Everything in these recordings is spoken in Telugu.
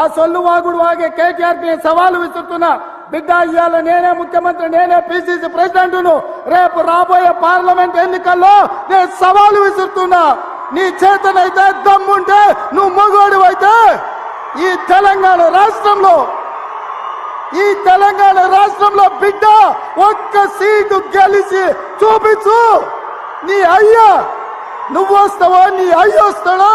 ఆ సొల్లు వాగుడు వాగే కేటీఆర్కి సవాలు విసురుతున్నా. బిడ్డ ఇవాళ నేనే ముఖ్యమంత్రి నేనే పిసిసి ప్రెసిడెంట్ రేపు రాబోయే పార్లమెంట్ ఎన్నికల్లో నేను సవాలు విసురుతున్నా. నీ చేతనైతే దమ్ముంటే నువ్వు మగోడు అయితే ఈ తెలంగాణ రాష్ట్రంలో ఈ తెలంగాణ రాష్ట్రంలో బిడ్డ ఒక్క సీటు గెలిచి చూపించు. నీ అయ్యా నువ్వు వస్తావో నీ అయ్యొస్తాడో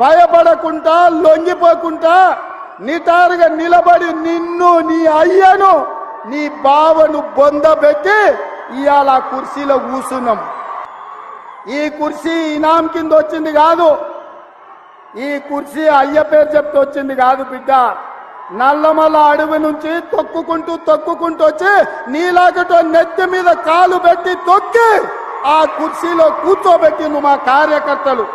భయపడకుండా లొంగిపోకుండా నిటారుగా నిలబడి నిన్ను నీ అయ్యను నీ బావను బొందబెట్టి ఇవాళ ఆ కుర్చీలో కూర్చున్నాం. ఈ కుర్చీ ఇనాం కింద వచ్చింది కాదు. ఈ కుర్చీ అయ్య పేరు చెప్తే వచ్చింది కాదు బిడ్డ. నల్లమల్ల అడవి నుంచి తొక్కుకుంటూ తొక్కుకుంటూ వచ్చి నీలాగటో నెత్తి మీద కాలు పెట్టి తొక్కి ఆ కుర్చీలో కూర్చోబెట్టిండు మా కార్యకర్తలు.